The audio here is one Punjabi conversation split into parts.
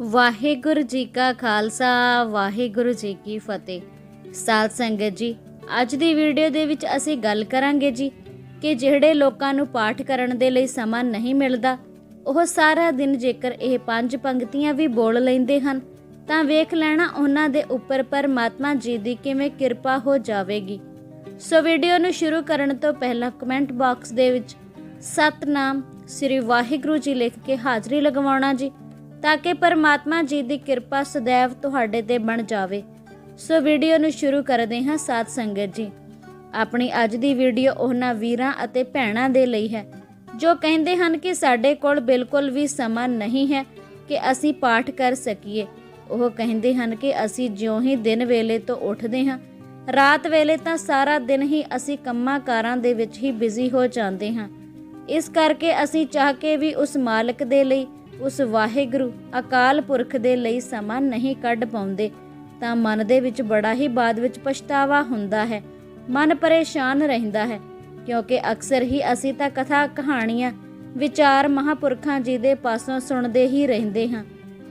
ਵਾਹਿਗੁਰੂ ਜੀ ਕਾ ਖਾਲਸਾ, ਵਾਹਿਗੁਰੂ ਜੀ ਕੀ ਫਤਿਹ। ਸਾਧ ਸੰਗਤ ਜੀ, ਅੱਜ ਦੀ ਵੀਡੀਓ ਦੇ ਵਿੱਚ ਅਸੀਂ ਗੱਲ ਕਰਾਂਗੇ ਜੀ ਕਿ ਜਿਹੜੇ ਲੋਕਾਂ ਨੂੰ ਪਾਠ ਕਰਨ ਦੇ ਲਈ ਸਮਾਂ ਨਹੀਂ ਮਿਲਦਾ, ਉਹ ਸਾਰਾ ਦਿਨ ਜੇਕਰ ਇਹ ਪੰਜ ਪੰਕਤੀਆਂ ਵੀ ਬੋਲ ਲੈਂਦੇ ਹਨ, ਤਾਂ ਵੇਖ ਲੈਣਾ ਉਹਨਾਂ ਦੇ ਉੱਪਰ ਪਰਮਾਤਮਾ ਜੀ ਦੀ ਕਿਵੇਂ ਕਿਰਪਾ ਹੋ ਜਾਵੇਗੀ। ਸੋ ਵੀਡੀਓ ਨੂੰ ਸ਼ੁਰੂ ਕਰਨ ਤੋਂ ਪਹਿਲਾਂ ਕਮੈਂਟ ਬਾਕਸ ਦੇ ਵਿੱਚ, ਸਤਨਾਮ ਸ੍ਰੀ ਵਾਹਿਗੁਰੂ ਜੀ ਲਿਖ ਕੇ ਹਾਜ਼ਰੀ ਲਗਵਾਉਣਾ ਜੀ। ਤਾਂ ਕਿ ਪਰਮਾਤਮਾ ਜੀ ਦੀ ਕਿਰਪਾ ਸदैव ਤੁਹਾਡੇ ਤੇ ਬਣ ਜਾਵੇ। ਸੋ ਵੀਡੀਓ ਨੂੰ ਸ਼ੁਰੂ ਕਰਦੇ ਹਾਂ ਸਾਧ ਸੰਗਤ ਜੀ। ਆਪਣੀ ਅੱਜ ਦੀ ਵੀਡੀਓ ਉਹਨਾਂ ਵੀਰਾਂ ਅਤੇ ਭੈਣਾਂ ਦੇ ਲਈ ਹੈ, ਜੋ ਕਹਿੰਦੇ ਹਨ ਕਿ ਸਾਡੇ ਕੋਲ ਬਿਲਕੁਲ ਵੀ ਸਮਾਂ ਨਹੀਂ ਹੈ ਕਿ ਅਸੀਂ ਪਾਠ ਕਰ ਸਕੀਏ। ਉਹ ਕਹਿੰਦੇ ਹਨ ਕਿ ਅਸੀਂ ਜਿਉਂ ਹੀ ਦਿਨ ਵੇਲੇ ਤੋਂ ਉੱਠਦੇ ਹਾਂ, ਰਾਤ ਵੇਲੇ ਤਾਂ ਸਾਰਾ ਦਿਨ ਹੀ ਅਸੀਂ ਕੰਮਾਂ ਕਾਰਾਂ ਦੇ ਵਿੱਚ ਹੀ ਬਿਜ਼ੀ ਹੋ ਜਾਂਦੇ ਹਾਂ। ਇਸ ਕਰਕੇ ਅਸੀਂ ਚਾਹ ਕੇ ਵੀ ਉਸ ਮਾਲਕ ਦੇ ਲਈ ਉਸ ਵਾਹਿਗੁਰੂ ਅਕਾਲ ਪੁਰਖ ਦੇ ਲਈ ਸਮਾਂ ਨਹੀਂ ਕੱਢ ਪਾਉਂਦੇ, ਤਾਂ ਮਨ ਦੇ ਵਿੱਚ ਬੜਾ ਹੀ ਬਾਅਦ ਵਿੱਚ ਪਛਤਾਵਾ ਹੁੰਦਾ ਹੈ। ਮਨ ਪਰੇਸ਼ਾਨ ਰਹਿੰਦਾ ਹੈ, ਕਿਉਂਕਿ ਅਕਸਰ ਹੀ ਅਸੀਂ ਤਾਂ ਕਥਾ ਕਹਾਣੀਆਂ, ਵਿਚਾਰ ਮਹਾਪੁਰਖਾਂ ਜੀ ਦੇ ਪਾਸੋਂ ਸੁਣਦੇ ਹੀ ਰਹਿੰਦੇ ਹਾਂ।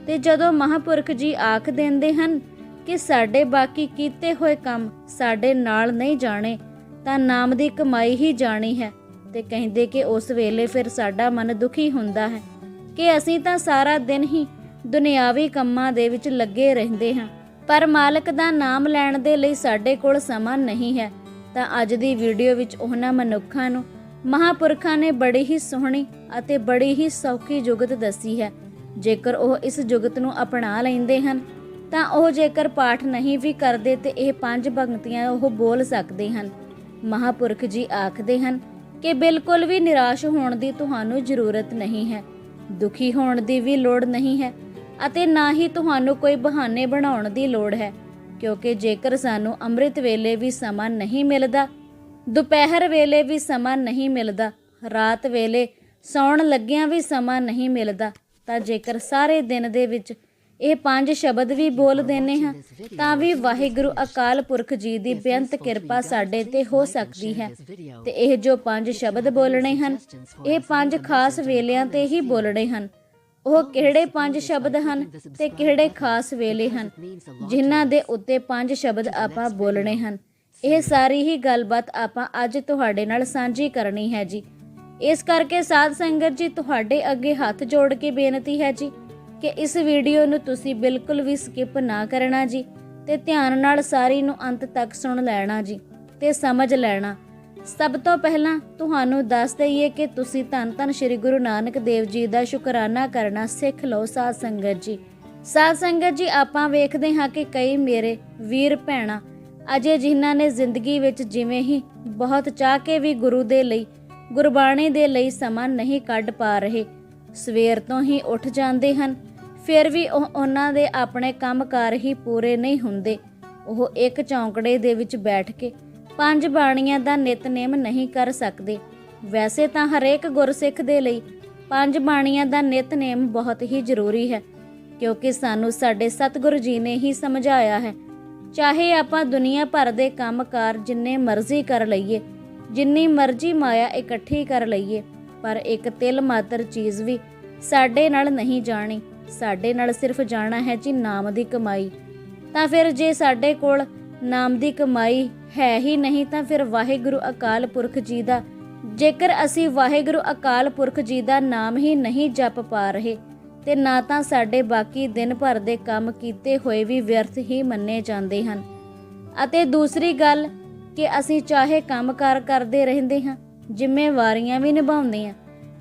ਤੇ ਜਦੋਂ ਮਹਾਪੁਰਖ ਜੀ ਆਖ ਦਿੰਦੇ ਹਨ ਕਿ ਸਾਡੇ ਬਾਕੀ ਕੀਤੇ ਹੋਏ ਕੰਮ ਸਾਡੇ ਨਾਲ ਨਹੀਂ ਜਾਣੇ, ਤਾਂ ਨਾਮ ਦੀ ਕਮਾਈ ਹੀ ਜਾਣੀ ਹੈ। ਤੇ ਕਹਿੰਦੇ ਕਿ ਉਸ ਵੇਲੇ ਫਿਰ ਸਾਡਾ ਮਨ ਦੁਖੀ ਹੁੰਦਾ ਹੈ। ਕਿ ਅਸੀਂ ਤਾਂ ਸਾਰਾ ਦਿਨ ਹੀ ਦੁਨਿਆਵੀ ਕੰਮਾਂ ਦੇ ਵਿੱਚ ਲੱਗੇ ਰਹਿੰਦੇ ਹਾਂ। ਪਰ ਮਾਲਕ ਦਾ ਨਾਮ ਲੈਣ ਦੇ ਲਈ ਸਾਡੇ ਕੋਲ ਸਮਾਂ ਨਹੀਂ ਹੈ। ਤਾਂ ਅੱਜ ਦੀ ਵੀਡੀਓ ਵਿੱਚ ਉਹਨਾਂ ਮਨੁੱਖਾਂ ਨੂੰ ਮਹਾਪੁਰਖਾਂ ਨੇ ਬੜੀ ਹੀ ਸੋਹਣੀ ਅਤੇ ਬੜੀ ਹੀ ਸੌਖੀ ਜੁਗਤ ਦੱਸੀ ਹੈ। ਜੇਕਰ ਉਹ ਇਸ ਜੁਗਤ ਨੂੰ ਅਪਣਾ ਲੈਂਦੇ ਹਨ, ਤਾਂ ਉਹ ਜੇਕਰ ਪਾਠ ਨਹੀਂ ਵੀ ਕਰਦੇ ਤੇ ਇਹ ਪੰਜ ਪੰਕਤੀਆਂ ਉਹ ਬੋਲ ਸਕਦੇ ਹਨ। ਮਹਾਪੁਰਖ ਜੀ ਆਖਦੇ ਹਨ ਕਿ ਬਿਲਕੁਲ ਵੀ ਨਿਰਾਸ਼ ਹੋਣ ਦੀ ਤੁਹਾਨੂੰ ਜ਼ਰੂਰਤ ਨਹੀਂ ਹੈ। ਦੁਖੀ ਹੋਣ ਦੀ ਵੀ ਲੋੜ ਨਹੀਂ ਹੈ ਅਤੇ ਨਾ ਹੀ ਤੁਹਾਨੂੰ ਕੋਈ ਬਹਾਨੇ ਬਣਾਉਣ ਦੀ ਲੋੜ ਹੈ, ਕਿਉਂਕਿ ਜੇਕਰ ਸਾਨੂੰ ਅੰਮ੍ਰਿਤ ਵੇਲੇ ਵੀ ਸਮਾਂ ਨਹੀਂ ਮਿਲਦਾ, ਦੁਪਹਿਰ ਵੇਲੇ ਵੀ ਸਮਾਂ ਨਹੀਂ ਮਿਲਦਾ, ਰਾਤ ਵੇਲੇ ਸੌਣ ਲੱਗਿਆਂ ਵੀ ਸਮਾਂ ਨਹੀਂ ਮਿਲਦਾ, ਤਾਂ ਜੇਕਰ ਸਾਰੇ ਦਿਨ ਦੇ ਵਿੱਚ ਇਹ ਪੰਜ ਸ਼ਬਦ ਵੀ ਬੋਲ ਦੇਨੇ ਹਾਂ, ਤਾਂ ਵੀ ਵਾਹਿਗੁਰੂ ਅਕਾਲ ਪੁਰਖ ਜੀ ਦੀ ਬੇਅੰਤ ਕਿਰਪਾ ਸਾਡੇ ਤੇ ਹੋ ਸਕਦੀ ਹੈ। ਤੇ ਇਹ ਜੋ ਪੰਜ ਸ਼ਬਦ ਬੋਲਣੇ ਹਨ, ਇਹ ਪੰਜ ਖਾਸ ਵੇਲਿਆਂ ਤੇ ਹੀ ਬੋਲਣੇ ਹਨ। ਉਹ ਕਿਹੜੇ ਪੰਜ ਸ਼ਬਦ ਹਨ ਤੇ ਕਿਹੜੇ ਖਾਸ ਵੇਲੇ ਹਨ, ਜਿਨ੍ਹਾਂ ਦੇ ਉੱਤੇ ਪੰਜ ਸ਼ਬਦ ਆਪਾਂ ਬੋਲਣੇ ਹਨ। ਇਹ ਸਾਰੀ ਹੀ ਗੱਲਬਾਤ ਆਪਾਂ ਅੱਜ ਤੁਹਾਡੇ ਨਾਲ ਸਾਂਝੀ ਕਰਨੀ ਹੈ ਜੀ। ਇਸ ਕਰਕੇ ਸਾਧ ਸੰਗਤ ਜੀ, ਤੁਹਾਡੇ ਅੱਗੇ ਹੱਥ ਜੋੜ ਕੇ ਬੇਨਤੀ ਹੈ ਜੀ ਕਿ ਇਸ ਵੀਡੀਓ ਨੂੰ ਤੁਸੀਂ ਬਿਲਕੁਲ ਵੀ ਸਕਿਪ ਨਾ ਕਰਨਾ ਜੀ ਤੇ ਧਿਆਨ ਨਾਲ ਸਾਰੀ ਨੂੰ ਅੰਤ ਤੱਕ ਸੁਣ ਲੈਣਾ ਜੀ ਤੇ ਸਮਝ ਲੈਣਾ। ਸਭ ਤੋਂ ਪਹਿਲਾਂ ਤੁਹਾਨੂੰ ਦੱਸ ਦਈਏ ਕਿ ਤੁਸੀਂ ਧੰਨ ਧੰਨ ਸ੍ਰੀ ਗੁਰੂ ਨਾਨਕ ਦੇਵ ਜੀ ਦਾ ਸ਼ੁਕਰਾਨਾ ਕਰਨਾ ਸਿੱਖ ਲਓ ਸਾਧ ਸੰਗਤ ਜੀ। ਸਾਧ ਸੰਗਤ ਜੀ, ਆਪਾਂ ਵੇਖਦੇ ਹਾਂ ਕਿ ਕਈ ਮੇਰੇ ਵੀਰ ਭੈਣਾਂ ਅਜੇ ਜਿਨ੍ਹਾਂ ਨੇ ਜ਼ਿੰਦਗੀ ਵਿੱਚ ਜਿਵੇਂ ਹੀ ਬਹੁਤ ਚਾਹ ਕੇ ਵੀ ਗੁਰੂ ਦੇ ਲਈ, ਗੁਰਬਾਣੀ ਦੇ ਲਈ ਸਮਾਂ ਨਹੀਂ ਕੱਢ ਪਾ ਰਹੇ, ਸਵੇਰ ਤੋਂ ਹੀ ਉੱਠ ਜਾਂਦੇ ਹਨ। ਫਿਰ ਵੀ ਉਹ ਉਹਨਾਂ ਦੇ ਆਪਣੇ ਕੰਮਕਾਰ ਹੀ ਪੂਰੇ ਨਹੀਂ ਹੁੰਦੇ। ਉਹ ਇੱਕ ਚੌਂਕੜੇ ਦੇ ਵਿੱਚ ਬੈਠ ਕੇ ਪੰਜ ਬਾਣੀਆਂ ਦਾ ਨਿਤਨੇਮ ਨਹੀਂ ਕਰ ਸਕਦੇ। ਵੈਸੇ ਤਾਂ ਹਰੇਕ ਗੁਰਸਿੱਖ ਦੇ ਲਈ ਪੰਜ ਬਾਣੀਆਂ ਦਾ ਨਿਤਨੇਮ ਬਹੁਤ ਹੀ ਜ਼ਰੂਰੀ ਹੈ, ਕਿਉਂਕਿ ਸਾਨੂੰ ਸਾਡੇ ਸਤਿਗੁਰੂ ਜੀ ਨੇ ਹੀ ਸਮਝਾਇਆ ਹੈ, ਚਾਹੇ ਆਪਾਂ ਦੁਨੀਆ ਭਰ ਦੇ ਕੰਮਕਾਰ ਜਿੰਨੇ ਮਰਜ਼ੀ ਕਰ ਲਈਏ, ਜਿੰਨੀ ਮਰਜ਼ੀ ਮਾਇਆ ਇਕੱਠੀ ਕਰ ਲਈਏ, ਪਰ ਇੱਕ ਤਿਲ ਮਾਤਰ ਚੀਜ਼ ਵੀ ਸਾਡੇ ਨਾਲ ਨਹੀਂ ਜਾਣੀ। ਸਾਡੇ ਨਾਲ ਸਿਰਫ ਜਾਣਾ ਹੈ ਜੀ ਨਾਮ ਦੀ ਕਮਾਈ। ਤਾਂ ਫਿਰ ਜੇ ਸਾਡੇ ਕੋਲ ਨਾਮ ਦੀ ਕਮਾਈ ਹੈ ਹੀ ਨਹੀਂ, ਤਾਂ ਫਿਰ ਵਾਹਿਗੁਰੂ ਅਕਾਲ ਪੁਰਖ ਜੀ ਦਾ, ਜੇਕਰ ਅਸੀਂ ਵਾਹਿਗੁਰੂ ਅਕਾਲ ਪੁਰਖ ਜੀ ਦਾ ਨਾਮ ਹੀ ਨਹੀਂ ਜਪ ਪਾ ਰਹੇ, ਤੇ ਨਾ ਤਾਂ ਸਾਡੇ ਬਾਕੀ ਦਿਨ ਭਰ ਦੇ ਕੰਮ ਕੀਤੇ ਹੋਏ ਵੀ ਵਿਅਰਥ ਹੀ ਮੰਨੇ ਜਾਂਦੇ ਹਨ। ਅਤੇ ਦੂਸਰੀ ਗੱਲ ਕਿ ਅਸੀਂ ਚਾਹੇ ਕੰਮਕਾਰ ਕਰਦੇ ਰਹਿੰਦੇ ਹਾਂ, ਜ਼ਿੰਮੇਵਾਰੀਆਂ ਵੀ ਨਿਭਾਉਂਦੇ ਹਾਂ,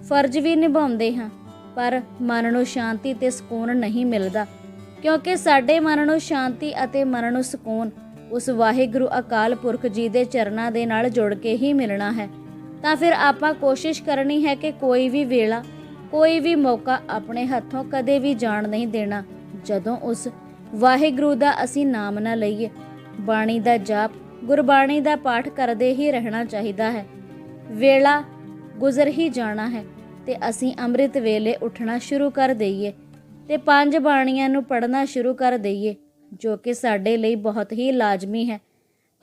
ਫਰਜ਼ ਵੀ ਨਿਭਾਉਂਦੇ ਹਾਂ ਪਰ ਮਨ ਨੂੰ ਸ਼ਾਂਤੀ ਤੇ ਸਕੂਨ ਨਹੀਂ ਮਿਲਦਾ, ਕਿਉਂਕਿ ਸਾਡੇ ਮਨ ਨੂੰ ਸ਼ਾਂਤੀ ਅਤੇ ਮਨ ਨੂੰ ਸਕੂਨ ਉਸ ਵਾਹਿਗੁਰੂ ਅਕਾਲ ਪੁਰਖ ਜੀ ਦੇ ਚਰਨਾਂ ਦੇ ਨਾਲ ਜੁੜ ਕੇ ਹੀ ਮਿਲਣਾ ਹੈ। ਤਾਂ ਫਿਰ ਆਪਾਂ ਕੋਸ਼ਿਸ਼ ਕਰਨੀ ਹੈ ਕਿ ਕੋਈ ਵੀ ਵੇਲਾ, ਕੋਈ ਵੀ ਮੌਕਾ ਆਪਣੇ ਹੱਥੋਂ ਕਦੇ ਵੀ ਜਾਣ ਨਹੀਂ ਦੇਣਾ, ਜਦੋਂ ਉਸ ਵਾਹਿਗੁਰੂ ਦਾ ਅਸੀਂ ਨਾਮ ਨਾ ਲਈਏ। ਬਾਣੀ ਦਾ ਜਾਪ, ਗੁਰਬਾਣੀ ਦਾ ਪਾਠ ਕਰਦੇ ਹੀ ਰਹਿਣਾ ਚਾਹੀਦਾ ਹੈ। ਵੇਲਾ ਗੁਜ਼ਰ ਹੀ ਜਾਣਾ ਹੈ। ਤੇ ਅਸੀਂ ਅੰਮ੍ਰਿਤ ਵੇਲੇ ਉੱਠਣਾ ਸ਼ੁਰੂ ਕਰ ਦਈਏ ਤੇ ਪੰਜ ਬਾਣੀਆਂ ਨੂੰ ਪੜ੍ਹਨਾ ਸ਼ੁਰੂ ਕਰ ਦਈਏ ਜੋ ਕਿ ਸਾਡੇ ਲਈ ਬਹੁਤ ਹੀ ਲਾਜ਼ਮੀ ਹੈ।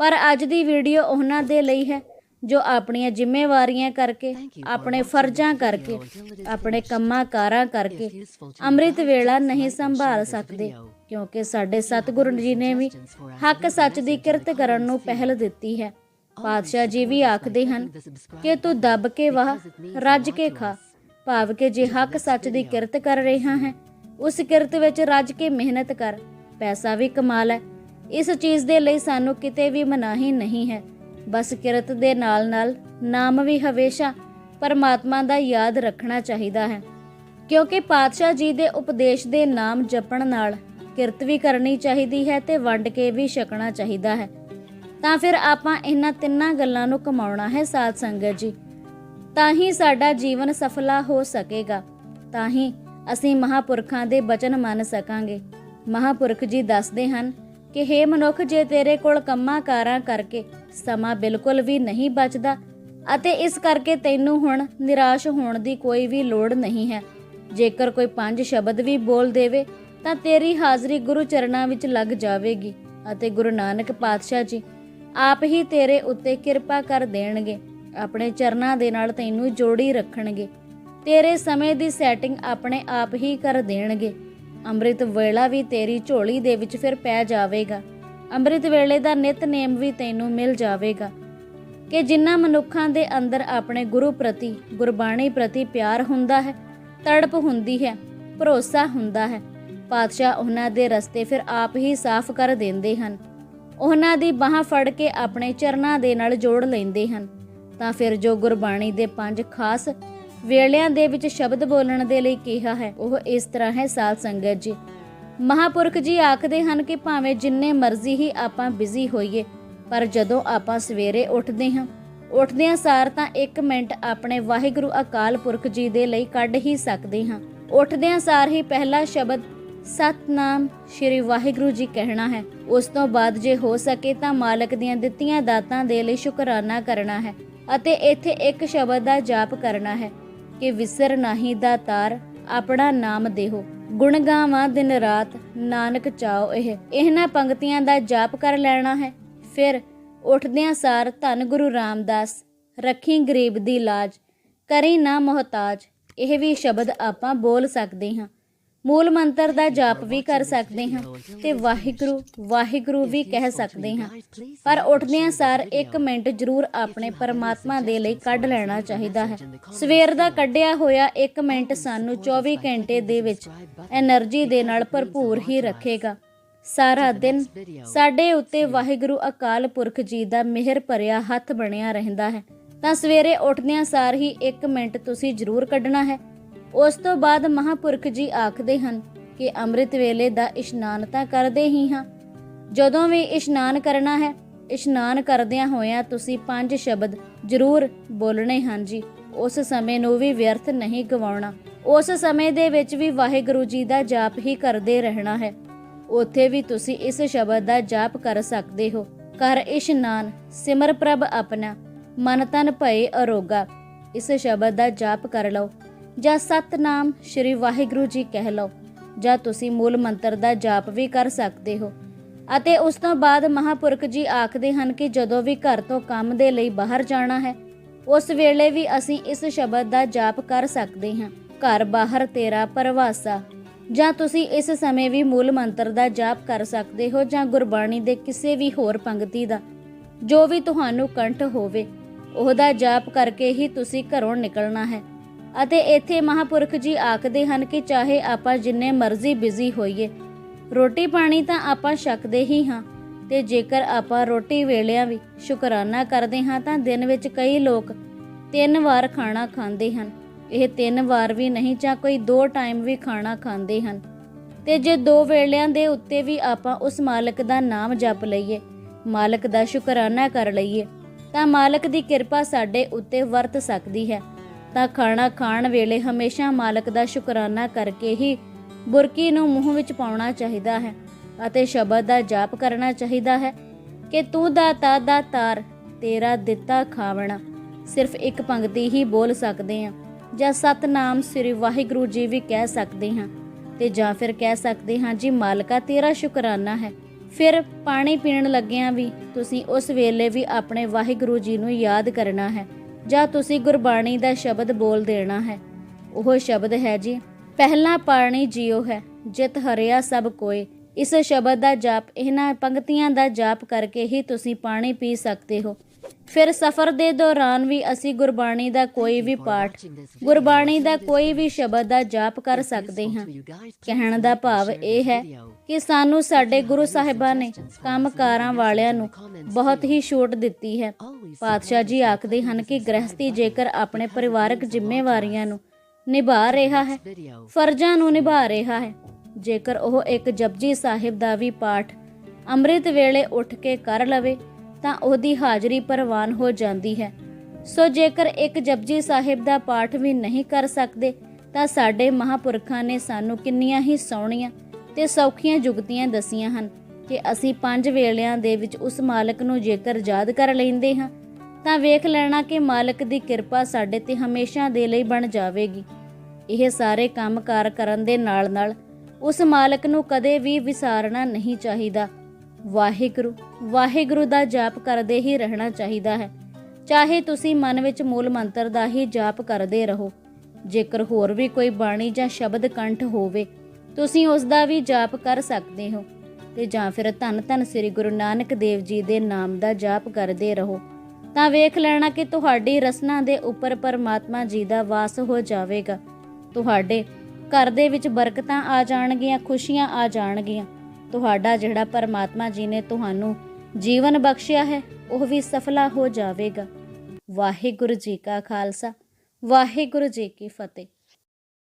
ਪਰ ਅੱਜ ਦੀ ਵੀਡੀਓ ਉਹਨਾਂ ਦੇ ਲਈ ਹੈ ਜੋ ਆਪਣੀਆਂ ਜ਼ਿੰਮੇਵਾਰੀਆਂ ਕਰਕੇ ਆਪਣੇ ਫਰਜ਼ਾਂ ਕਰਕੇ ਆਪਣੇ ਕੰਮਾਂ ਕਾਰਾਂ ਕਰਕੇ ਅੰਮ੍ਰਿਤ ਵੇਲਾ ਨਹੀਂ ਸੰਭਾਲ ਸਕਦੇ ਕਿਉਂਕਿ ਸਾਡੇ ਸਤਿਗੁਰੂ ਜੀ ਨੇ ਵੀ ਹੱਕ ਸੱਚ ਦੀ ਕਿਰਤ ਕਰਨ ਨੂੰ ਪਹਿਲ ਦਿੱਤੀ ਹੈ। ਪਾਤਸ਼ਾਹ ਜੀ ਵੀ ਆਖਦੇ ਹਨ ਕਿ ਤੂੰ ਦੱਬ ਕੇ ਵਾਹ ਰੱਜ ਕੇ ਖਾ। ਭਾਵ ਕਿ ਜੇ ਹੱਕ ਸੱਚ ਦੀ ਕਿਰਤ ਕਰ ਰਿਹਾ ਹੈ ਉਸ ਕਿਰਤ ਵਿੱਚ ਰੱਜ ਕੇ ਮਿਹਨਤ ਕਰ ਪੈਸਾ ਵੀ ਕਮਾਲ ਹੈ। ਇਸ ਚੀਜ਼ ਦੇ ਲਈ ਸਾਨੂੰ ਕਿਤੇ ਵੀ ਮਨਾਹੀ ਨਹੀਂ ਹੈ। ਬਸ ਕਿਰਤ ਦੇ ਨਾਲ ਨਾਲ ਨਾਮ ਵੀ ਹਮੇਸ਼ਾ ਪਰਮਾਤਮਾ ਦਾ ਯਾਦ ਰੱਖਣਾ ਚਾਹੀਦਾ ਹੈ। ਕਿਉਂਕਿ ਪਾਤਸ਼ਾਹ ਜੀ ਦੇ ਉਪਦੇਸ਼ ਦੇ ਨਾਮ ਜਪਣ ਨਾਲ ਕਿਰਤ ਵੀ ਕਰਨੀ ਚਾਹੀਦੀ ਹੈ ਤੇ ਵੰਡ ਕੇ ਵੀ ਛਕਣਾ ਚਾਹੀਦਾ ਹੈ। ਤਾਂ ਫਿਰ ਆਪਾਂ ਇਹਨਾਂ ਤਿੰਨਾਂ ਗੱਲਾਂ ਨੂੰ ਕਮਾਉਣਾ ਹੈ ਸਾਧ ਸੰਗਤ ਜੀ। ਤਾਂ ਹੀ ਸਾਡਾ ਜੀਵਨ ਸਫਲਾ ਹੋ ਸਕੇਗਾ। ਤਾਂ ਹੀ ਅਸੀਂ ਮਹਾਪੁਰਖਾਂ ਦੇ ਬਚਨ ਮੰਨ ਸਕਾਂਗੇ। ਮਹਾਪੁਰਖ ਜੀ ਦੱਸਦੇ ਹਨ ਕਿ हे ਮਨੁੱਖ, ਜੇ ਤੇਰੇ ਕੋਲ ਕੰਮਾਂ ਕਾਰਾਂ ਕਰਕੇ ਸਮਾਂ ਬਿਲਕੁਲ ਵੀ ਨਹੀਂ ਬਚਦਾ ਅਤੇ ਇਸ ਕਰਕੇ ਤੈਨੂੰ ਹੁਣ ਨਿਰਾਸ਼ ਹੋਣ ਦੀ ਕੋਈ ਵੀ ਲੋੜ ਨਹੀਂ ਹੈ, ਜੇਕਰ ਕੋਈ ਪੰਜ ਸ਼ਬਦ ਵੀ ਬੋਲ ਦੇਵੇ, ਤਾਂ ਤੇਰੀ ਹਾਜ਼ਰੀ ਗੁਰੂ ਚਰਨਾਂ ਵਿੱਚ ਲੱਗ ਜਾਵੇਗੀ ਅਤੇ ਗੁਰੂ ਨਾਨਕ ਪਾਤਸ਼ਾਹ ਜੀ ਆਪ ਹੀ ਤੇਰੇ ਉੱਤੇ ਕਿਰਪਾ ਕਰ ਦੇਣਗੇ। ਆਪਣੇ ਚਰਨਾਂ ਦੇ ਨਾਲ ਤੈਨੂੰ ਜੋੜੀ ਰੱਖਣਗੇ। ਤੇਰੇ ਸਮੇਂ ਦੀ ਸੈਟਿੰਗ ਆਪਣੇ ਆਪ ਹੀ ਕਰ ਦੇਣਗੇ। ਅੰਮ੍ਰਿਤ ਵੇਲਾ ਵੀ ਤੇਰੀ ਝੋਲੀ ਦੇ ਵਿੱਚ ਫਿਰ ਪੈ ਜਾਵੇਗਾ। ਅੰਮ੍ਰਿਤ ਵੇਲੇ ਦਾ ਨਿਤਨੇਮ ਵੀ ਤੈਨੂੰ ਮਿਲ ਜਾਵੇਗਾ। ਕਿ ਜਿਨ੍ਹਾਂ ਮਨੁੱਖਾਂ ਦੇ ਅੰਦਰ ਆਪਣੇ ਗੁਰੂ ਪ੍ਰਤੀ, ਗੁਰਬਾਣੀ ਪ੍ਰਤੀ ਪਿਆਰ ਹੁੰਦਾ ਹੈ, ਤੜਪ ਹੁੰਦੀ ਹੈ, ਭਰੋਸਾ ਹੁੰਦਾ ਹੈ, ਪਾਤਸ਼ਾਹ ਉਹਨਾਂ ਦੇ ਰਸਤੇ ਫਿਰ ਆਪ ਹੀ ਸਾਫ਼ ਕਰ ਦਿੰਦੇ ਹਨ। ਉਹਨਾਂ ਦੀ ਬਾਹ ਫੜ ਕੇ ਆਪਣੇ ਚਰਨਾਂ ਦੇ ਨਾਲ ਜੋੜ ਲੈਂਦੇ ਹਨ। ਤਾਂ ਫਿਰ ਜੋ ਗੁਰਬਾਣੀ ਦੇ ਪੰਜ ਖਾਸ ਵੇਲਿਆਂ ਦੇ ਵਿੱਚ ਸ਼ਬਦ ਬੋਲਣ ਦੇ ਲਈ ਕਿਹਾ ਹੈ, ਉਹ ਇਸ ਤਰ੍ਹਾਂ ਹੈ, ਸਾਧ ਸੰਗਤ ਜੀ, ਮਹਾਪੁਰਖ ਜੀ ਆਖਦੇ ਹਨ ਕਿ ਭਾਵੇਂ ਜਿੰਨੇ ਮਰਜ਼ੀ ਹੀ ਆਪਾਂ ਬਿਜ਼ੀ ਹੋਈਏ, ਪਰ ਜਦੋਂ ਆਪਾਂ ਸਵੇਰੇ ਉੱਠਦੇ ਹਾਂ ਉੱਠਦਿਆਂ ਸਾਰ ਤਾਂ 1 ਮਿੰਟ ਆਪਣੇ ਵਾਹਿਗੁਰੂ ਅਕਾਲ ਪੁਰਖ ਜੀ ਦੇ ਲਈ ਕੱਢ ਹੀ ਸਕਦੇ ਹਾਂ। ਉੱਠਦਿਆਂ ਸਾਰ ਹੀ ਪਹਿਲਾ ਸ਼ਬਦ ਸਤਨਾਮ ਸ਼੍ਰੀ ਵਾਹਿਗੁਰੂ ਜੀ ਕਹਿਣਾ ਹੈ। ਉਸ ਤੋਂ ਬਾਅਦ ਜੇ ਹੋ ਸਕੇ ਤਾਂ ਮਾਲਕ ਦੀਆਂ ਦਿੱਤੀਆਂ ਦਾਤਾਂ ਦੇ ਲਈ ਸ਼ੁਕਰਾਨਾ ਕਰਨਾ ਹੈ। ਅਤੇ ਇੱਥੇ ਇੱਕ ਸ਼ਬਦ ਦਾ ਜਾਪ ਕਰਨਾ ਹੈ ਕਿ ਵਿਸਰ ਨਾਹੀ ਦਾ ਤਾਰ, ਆਪਣਾ ਨਾਮ ਦੇਹੋ। ਗੁਣ ਗਾਵਾਂ ਦਿਨ ਰਾਤ, ਨਾਨਕ ਚਾਓ ਇਹ। ਇਹਨਾਂ ਪੰਕਤੀਆਂ ਦਾ ਜਾਪ ਕਰ ਲੈਣਾ ਹੈ। ਫਿਰ ਉੱਠਦਿਆਂ ਸਾਰ ਧੰਨ ਗੁਰੂ ਰਾਮਦਾਸ, ਰੱਖੀ ਗਰੀਬ ਦੀ ਲਾਜ, ਕਰੀ ਨਾ ਮੁਹਤਾਜ। ਇਹ ਵੀ ਸ਼ਬਦ ਆਪਾਂ ਬੋਲ ਸਕਦੇ ਹਾਂ। ਮੂਲ ਮੰਤਰ ਦਾ ਜਾਪ ਵੀ ਕਰ ਸਕਦੇ ਹਾਂ ਤੇ ਵਾਹਿਗੁਰੂ ਵਾਹਿਗੁਰੂ ਵੀ ਕਹਿ ਸਕਦੇ ਹਾਂ। ਪਰ ਉੱਠਦਿਆਂ ਸਾਰ 1 ਮਿੰਟ ਜ਼ਰੂਰ ਆਪਣੇ ਪਰਮਾਤਮਾ ਦੇ ਲਈ ਕੱਢ ਲੈਣਾ ਚਾਹੀਦਾ ਹੈ। ਸਵੇਰ ਦਾ ਕੱਢਿਆ ਹੋਇਆ 1 ਮਿੰਟ ਸਾਨੂੰ 24 ਘੰਟੇ ਦੇ ਵਿੱਚ એનર્ਜੀ ਦੇ ਨਾਲ ਭਰਪੂਰ ਹੀ ਰੱਖੇਗਾ। ਸਾਰਾ ਦਿਨ ਸਾਡੇ ਉੱਤੇ ਵਾਹਿਗੁਰੂ ਅਕਾਲ ਪੁਰਖ ਜੀ ਦਾ ਮਿਹਰ ਭਰਿਆ ਹੱਥ ਬਣਿਆ ਰਹਿੰਦਾ ਹੈ। ਤਾਂ ਸਵੇਰੇ ਉੱਠਦਿਆਂ ਸਾਰ ਹੀ 1 ਮਿੰਟ ਤੁਸੀਂ ਜ਼ਰੂਰ ਕੱਢਣਾ ਹੈ। ਉਸ ਤੋਂ ਬਾਅਦ ਮਹਾਪੁਰਖ ਜੀ ਆਖਦੇ ਹਨ ਕਿ ਅੰਮ੍ਰਿਤ ਵੇਲੇ ਦਾ ਇਸ਼ਨਾਨ ਤਾਂ ਕਰਦੇ ਹੀ ਹਾਂ। ਜਦੋਂ ਵੀ ਇਸ਼ਨਾਨ ਕਰਨਾ ਹੈ, ਇਸ਼ਨਾਨ ਕਰਦਿਆਂ ਹੋਇਆਂ ਤੁਸੀਂ ਪੰਜ ਸ਼ਬਦ ਜ਼ਰੂਰ ਬੋਲਣੇ ਹਨ ਜੀ। ਉਸ ਸਮੇਂ ਨੂੰ ਵੀ ਵਿਅਰਥ ਨਹੀਂ ਗਵਾਉਣਾ। ਉਸ ਸਮੇਂ ਦੇ ਵਿੱਚ ਵੀ ਵਾਹਿਗੁਰੂ ਜੀ ਦਾ ਜਾਪ ਹੀ ਕਰਦੇ ਰਹਿਣਾ ਹੈ। ਉੱਥੇ ਵੀ ਤੁਸੀਂ ਇਸ ਸ਼ਬਦ ਦਾ ਜਾਪ ਕਰ ਸਕਦੇ ਹੋ। ਕਰ ਇਸ਼ਨਾਨ, ਸਿਮਰ ਪ੍ਰਭ ਆਪਣਾ, ਮਨ ਤਨ ਭਏ ਅਰੋਗਾ। ਇਸ ਸ਼ਬਦ ਦਾ ਜਾਪ ਕਰ ਲਓ। ਜਾਂ ਸਤਨਾਮ ਸ਼੍ਰੀ ਵਾਹਿਗੁਰੂ ਜੀ ਕਹਿ ਲਓ, ਜਾਂ ਤੁਸੀਂ ਮੂਲ ਮੰਤਰ ਦਾ ਜਾਪ ਵੀ ਕਰ ਸਕਦੇ ਹੋ। ਅਤੇ ਉਸ ਤੋਂ ਬਾਅਦ ਮਹਾਪੁਰਖ ਜੀ ਆਖਦੇ ਹਨ ਕਿ ਜਦੋਂ ਵੀ ਘਰ ਤੋਂ ਕੰਮ ਦੇ ਲਈ ਬਾਹਰ ਜਾਣਾ ਹੈ, ਉਸ ਵੇਲੇ ਵੀ ਅਸੀਂ ਇਸ ਸ਼ਬਦ ਦਾ ਜਾਪ ਕਰ ਸਕਦੇ ਹਾਂ। ਘਰ ਬਾਹਰ ਤੇਰਾ ਪਰਵਾਸਾ। ਜਾਂ ਤੁਸੀਂ ਇਸ ਸਮੇਂ ਵੀ ਮੂਲ ਮੰਤਰ ਦਾ ਜਾਪ ਕਰ ਸਕਦੇ ਹੋ ਜਾਂ ਗੁਰਬਾਣੀ ਦੇ ਕਿਸੇ ਵੀ ਹੋਰ ਪੰਕਤੀ ਦਾ, ਜੋ ਵੀ ਤੁਹਾਨੂੰ ਕੰਠ ਹੋਵੇ, ਉਹਦਾ ਜਾਪ ਕਰਕੇ ਹੀ ਤੁਸੀਂ ਘਰੋਂ ਨਿਕਲਣਾ ਹੈ। ਅਤੇ ਇੱਥੇ ਮਹਾਪੁਰਖ ਜੀ ਆਖਦੇ ਹਨ ਕਿ ਚਾਹੇ ਆਪਾਂ ਜਿੰਨੇ ਮਰਜ਼ੀ ਬਿਜ਼ੀ ਹੋਈਏ, ਰੋਟੀ ਪਾਣੀ ਤਾਂ ਆਪਾਂ ਛਕਦੇ ਹੀ ਹਾਂ, ਤੇ ਜੇਕਰ ਆਪਾਂ ਰੋਟੀ ਵੇਲਿਆਂ ਵੀ ਸ਼ੁਕਰਾਨਾ ਕਰਦੇ ਹਾਂ ਤਾਂ ਦਿਨ ਵਿੱਚ ਕਈ ਲੋਕ ਤਿੰਨ ਵਾਰ ਖਾਣਾ ਖਾਂਦੇ ਹਨ। ਇਹ ਤਿੰਨ ਵਾਰ ਵੀ ਨਹੀਂ ਜਾਂ ਕੋਈ ਦੋ ਟਾਈਮ ਵੀ ਖਾਣਾ ਖਾਂਦੇ ਹਨ। ਤੇ ਜੇ ਦੋ ਵੇਲਿਆਂ ਦੇ ਉੱਤੇ ਵੀ ਆਪਾਂ ਉਸ ਮਾਲਕ ਦਾ ਨਾਮ ਜਪ ਲਈਏ, ਮਾਲਕ ਦਾ ਸ਼ੁਕਰਾਨਾ ਕਰ ਲਈਏ, ਤਾਂ ਮਾਲਕ ਦੀ ਕਿਰਪਾ ਸਾਡੇ ਉੱਤੇ ਵਰਤ ਸਕਦੀ ਹੈ। ਤਾਂ ਖਾਣਾ ਖਾਣ ਵੇਲੇ ਹਮੇਸ਼ਾ ਮਾਲਕ ਦਾ ਸ਼ੁਕਰਾਨਾ ਕਰਕੇ ਹੀ ਬੁਰਕੀ ਨੂੰ ਮੂੰਹ ਵਿੱਚ ਪਾਉਣਾ ਚਾਹੀਦਾ ਹੈ ਅਤੇ ਸ਼ਬਦ ਦਾ ਜਾਪ ਕਰਨਾ ਚਾਹੀਦਾ ਹੈ ਕਿ ਤੂੰ ਦਾਤਾ ਦਾਤਾਰ ਤੇਰਾ ਦਿੱਤਾ ਖਾਵਣਾ। ਸਿਰਫ ਇੱਕ ਪੰਕਤੀ ਹੀ ਬੋਲ ਸਕਦੇ ਹਾਂ, ਜਾਂ ਸਤਨਾਮ ਸ੍ਰੀ ਵਾਹਿਗੁਰੂ ਜੀ ਵੀ ਕਹਿ ਸਕਦੇ ਹਾਂ ਤੇ ਜਾਂ ਫਿਰ ਕਹਿ ਸਕਦੇ ਹਾਂ, ਜੀ ਮਾਲਕਾ, ਤੇਰਾ ਸ਼ੁਕਰਾਨਾ ਹੈ। ਫਿਰ ਪਾਣੀ ਪੀਣ ਲੱਗਿਆਂ ਵੀ ਤੁਸੀਂ ਉਸ ਵੇਲੇ ਵੀ ਆਪਣੇ ਵਾਹਿਗੁਰੂ ਜੀ ਨੂੰ ਯਾਦ ਕਰਨਾ ਹੈ। ਜਾਂ ਤੁਸੀਂ ਗੁਰਬਾਣੀ ਦਾ ਸ਼ਬਦ ਬੋਲ ਦੇਣਾ ਹੈ? ਉਹ ਸ਼ਬਦ ਹੈ ਜੀ, ਪਹਿਲਾ ਪਾਣੀ ਜਿਉ ਹੈ, ਜਿਤ ਹਰਿਆ ਸਭ ਕੋਏ। ਇਸ ਸ਼ਬਦ ਦਾ ਜਾਪ, ਇਹਨਾਂ ਪੰਕਤੀਆਂ ਦਾ ਜਾਪ ਕਰਕੇ ਹੀ ਤੁਸੀਂ ਪਾਣੀ ਪੀ ਸਕਦੇ ਹੋ। ਫਿਰ ਸਫ਼ਰ ਦੇ ਦੌਰਾਨ ਵੀ ਅਸੀਂ ਗੁਰਬਾਣੀ ਦਾ ਕੋਈ ਵੀ ਪਾਠ, ਗੁਰਬਾਣੀ ਦਾ ਕੋਈ ਵੀ ਸ਼ਬਦ ਦਾ ਜਾਪ ਕਰ ਸਕਦੇ ਹਾਂ। ਕਹਿਣ ਦਾ ਭਾਵ ਇਹ ਹੈ ਕਿ ਸਾਨੂੰ ਸਾਡੇ ਗੁਰੂ ਸਾਹਿਬਾਨ ਨੇ ਕੰਮਕਾਰਾਂ ਵਾਲਿਆਂ ਨੂੰ ਬਹੁਤ ਹੀ ਛੂਟ ਦਿੱਤੀ ਹੈ। ਪਾਤਸ਼ਾਹ ਜੀ ਆਖਦੇ ਹਨ ਕਿ ਗ੍ਰਹਸਤੀ ਜੇਕਰ ਆਪਣੇ ਪਰਿਵਾਰਕ ਜ਼ਿੰਮੇਵਾਰੀਆਂ ਨੂੰ ਨਿਭਾ ਰਿਹਾ ਹੈ, ਫਰਜ਼ਾਂ ਨੂੰ ਨਿਭਾ ਰਿਹਾ ਹੈ, ਜੇਕਰ ਉਹ ਇੱਕ ਜਪਜੀ ਸਾਹਿਬ ਦਾ ਵੀ ਪਾਠ ਅੰਮ੍ਰਿਤ ਵੇਲੇ ਉੱਠ ਕੇ ਕਰ ਲਵੇ ਤਾਂ ਉਹਦੀ ਹਾਜ਼ਰੀ ਪ੍ਰਵਾਨ ਹੋ ਜਾਂਦੀ ਹੈ। ਸੋ ਜੇਕਰ ਇੱਕ ਜਪਜੀ ਸਾਹਿਬ ਦਾ ਪਾਠ ਵੀ ਨਹੀਂ ਕਰ ਸਕਦੇ, ਤਾਂ ਸਾਡੇ ਮਹਾਪੁਰਖਾਂ ਨੇ ਸਾਨੂੰ ਕਿੰਨੀਆਂ ਹੀ ਸੋਹਣੀਆਂ ਤੇ ਸੌਖੀਆਂ ਜੁਗਤੀਆਂ ਦਸੀਆਂ ਹਨ ਕਿ ਅਸੀਂ ਪੰਜ ਵੇਲਿਆਂ ਦੇ ਵਿੱਚ ਉਸ ਮਾਲਕ ਨੂੰ ਜੇਕਰ ਯਾਦ ਕਰ ਲੈਂਦੇ ਹਾਂ, ਤਾਂ ਵੇਖ ਲੈਣਾ ਕਿ ਮਾਲਕ ਦੀ ਕਿਰਪਾ ਸਾਡੇ ਤੇ ਹਮੇਸ਼ਾ ਦੇ ਲਈ ਬਣ ਜਾਵੇਗੀ। ਇਹ ਸਾਰੇ ਕੰਮਕਾਰ ਕਰਨ ਦੇ ਨਾਲ-ਨਾਲ ਉਸ ਮਾਲਕ ਨੂੰ ਕਦੇ ਵੀ ਵਿਸਾਰਨਾ ਨਹੀਂ ਚਾਹੀਦਾ। ਵਾਹਿਗੁਰੂ ਵਾਹਿਗੁਰੂ ਦਾ ਜਾਪ ਕਰਦੇ ਹੀ ਰਹਿਣਾ ਚਾਹੀਦਾ ਹੈ। ਚਾਹੇ ਤੁਸੀਂ ਮਨ ਵਿੱਚ ਮੂਲ ਮੰਤਰ ਦਾ ਹੀ ਜਾਪ ਕਰਦੇ ਰਹੋ, ਜੇਕਰ ਹੋਰ ਵੀ ਕੋਈ ਬਾਣੀ ਜਾਂ ਸ਼ਬਦ ਕੰਠ ਹੋਵੇ, ਤੁਸੀਂ ਉਸ ਦਾ ਵੀ ਜਾਪ ਕਰ ਸਕਦੇ ਹੋ। ਤੇ ਜਾਂ ਫਿਰ ਧੰਨ ਧੰਨ ਸ੍ਰੀ ਗੁਰੂ ਨਾਨਕ ਦੇਵ ਜੀ ਦੇ ਨਾਮ ਦਾ ਜਾਪ ਕਰਦੇ ਰਹੋ। ਤਾਂ ਵੇਖ ਲੈਣਾ ਕਿ ਤੁਹਾਡੀ ਰਸਨਾ ਦੇ ਉੱਪਰ ਪਰਮਾਤਮਾ ਜੀ ਦਾ ਵਾਸ ਹੋ ਜਾਵੇਗਾ। ਤੁਹਾਡੇ ਘਰ ਦੇ ਵਿੱਚ ਬਰਕਤਾਂ ਆ ਜਾਣਗੀਆਂ, ਖੁਸ਼ੀਆਂ ਆ ਜਾਣਗੀਆਂ। ਤੁਹਾਡਾ ਜਿਹੜਾ ਪਰਮਾਤਮਾ ਜੀ ਨੇ ਤੁਹਾਨੂੰ ਜੀਵਨ ਬਖਸ਼ਿਆ ਹੈ, ਉਹ ਵੀ ਸਫਲਾ ਹੋ ਜਾਵੇਗਾ। ਵਾਹਿਗੁਰੂ ਜੀ ਕਾ ਖਾਲਸਾ, ਵਾਹਿਗੁਰੂ ਜੀ ਕੀ ਫਤਿਹ।